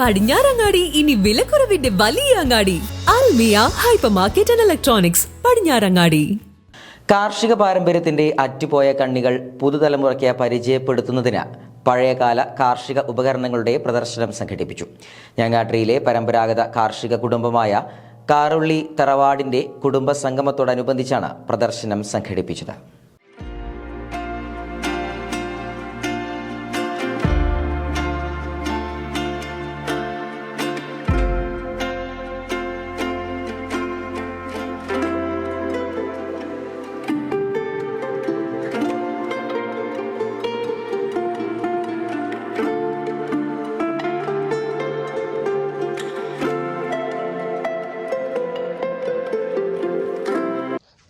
പടിഞ്ഞാറങ്ങാടി ഇനി വിലക്കുറവിന്റെ വലിയ അങ്ങാടി. Almiya hyper market and electronics Padinjarangadi. കാർഷിക പാരമ്പര്യത്തിന്റെ അറ്റുപോയ കണ്ണികൾ പുതുതലമുറയ്ക്ക് പരിചയപ്പെടുത്തുന്നതിന് പഴയകാല കാർഷിക ഉപകരണങ്ങളുടെ പ്രദർശനം സംഘടിപ്പിച്ചു. ഞങ്ങാട്രിയിലെ പരമ്പരാഗത കാർഷിക കുടുംബമായ കാറുള്ളി തറവാടിന്റെ കുടുംബ സംഗമത്തോടനുബന്ധിച്ചാണ് പ്രദർശനം സംഘടിപ്പിച്ചത്.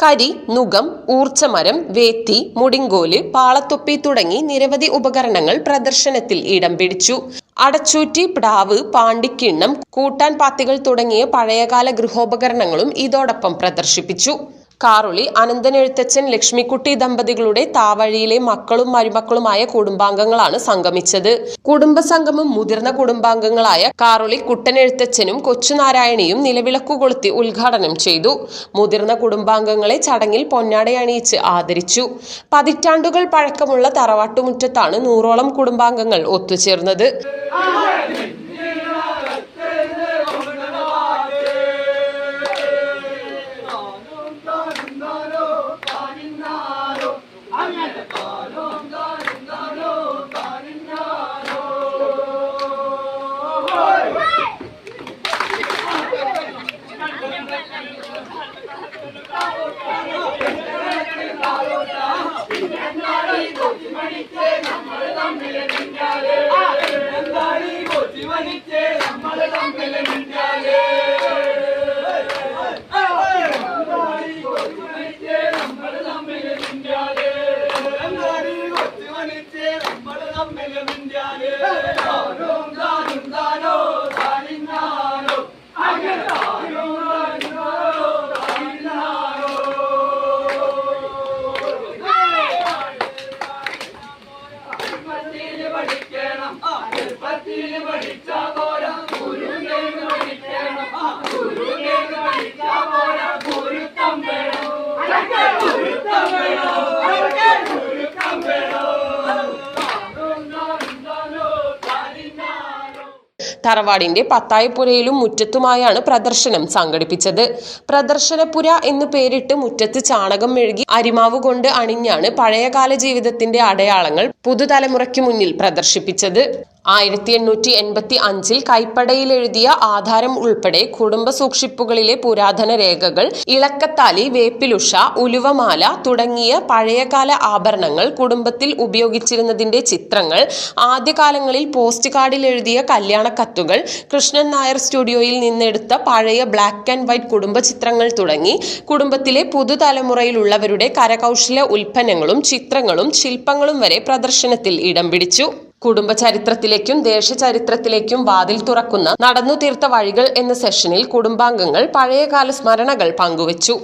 കരി നുകം ഊർച്ചമരം വേത്തി മുടിങ്കോൽ പാളത്തൊപ്പി തുടങ്ങി നിരവധി ഉപകരണങ്ങൾ പ്രദർശനത്തിൽ ഇടം പിടിച്ചു. അടച്ചൂറ്റി പ്ടാവ് പാണ്ടിക്കിണ്ണം കൂട്ടാൻ പാത്തികൾ തുടങ്ങിയ പഴയകാല ഗൃഹോപകരണങ്ങളും ഇതോടൊപ്പം പ്രദർശിപ്പിച്ചു. കാറുളി അനന്തൻ എഴുത്തച്ഛൻ ലക്ഷ്മിക്കുട്ടി ദമ്പതികളുടെ താവഴിയിലെ മക്കളും മരുമക്കളുമായ കുടുംബാംഗങ്ങളാണ് സംഗമിച്ചത്. കുടുംബസംഗമം മുതിർന്ന കുടുംബാംഗങ്ങളായ കാറുളി കുട്ടനെഴുത്തച്ഛനും കൊച്ചുനാരായണിയും നിലവിളക്കു കൊളുത്തി ഉദ്ഘാടനം ചെയ്തു. മുതിർന്ന കുടുംബാംഗങ്ങളെ ചടങ്ങിൽ പൊന്നാടയണിയിച്ച് ആദരിച്ചു. പതിറ്റാണ്ടുകൾ പഴക്കമുള്ള തറവാട്ടുമുറ്റത്താണ് നൂറോളം കുടുംബാംഗങ്ങൾ ഒത്തുചേർന്നത്. மணிக்கு நம்மளதம் நிலை நின்றாலே തറവാടിന്റെ പത്തായപ്പുരയിലും മുറ്റത്തുമായാണ് പ്രദർശനം സംഘടിപ്പിച്ചത്. പ്രദർശനപ്പുര എന്നു പേരിട്ട് മുറ്റത്ത് ചാണകം മെഴുകി അരിമാവ് കൊണ്ട് അണിഞ്ഞാണ് പഴയകാല ജീവിതത്തിന്റെ അടയാളങ്ങൾ പുതുതലമുറയ്ക്ക് മുന്നിൽ പ്രദർശിപ്പിച്ചത്. ആയിരത്തി എണ്ണൂറ്റി എൺപത്തി അഞ്ചിൽ കൈപ്പടയിൽ എഴുതിയ ആധാരം ഉൾപ്പെടെ കുടുംബ സൂക്ഷിപ്പുകളിലെ പുരാതന രേഖകൾ ഇളക്കത്താലി വേപ്പിലുഷ ഉലുവമാല തുടങ്ങിയ പഴയകാല ആഭരണങ്ങൾ കുടുംബത്തിൽ ഉപയോഗിച്ചിരുന്നതിന്റെ ചിത്രങ്ങൾ ആദ്യകാലങ്ങളിൽ പോസ്റ്റ് കാർഡിൽ എഴുതിയ കല്യാണ കത്തുകൾ കൃഷ്ണൻ നായർ സ്റ്റുഡിയോയിൽ നിന്നെടുത്ത പഴയ ബ്ലാക്ക് ആൻഡ് വൈറ്റ് കുടുംബ ചിത്രങ്ങൾ തുടങ്ങി കുടുംബത്തിലെ പുതുതലമുറയിലുള്ളവരുടെ കരകൗശല ഉൽപ്പന്നങ്ങളും ചിത്രങ്ങളും ശില്പങ്ങളും വരെ പ്രദർശനത്തിൽ ഇടം പിടിച്ചു. കുടുംബ ചരിത്രത്തിലേക്കും ദേശചരിത്രത്തിലേക്കും വാതിൽ തുറക്കുന്ന നടന്നു തീർത്ത വഴികൾ എന്ന സെഷനിൽ കുടുംബാംഗങ്ങൾ പഴയകാല സ്മരണകൾ പങ്കുവച്ചു.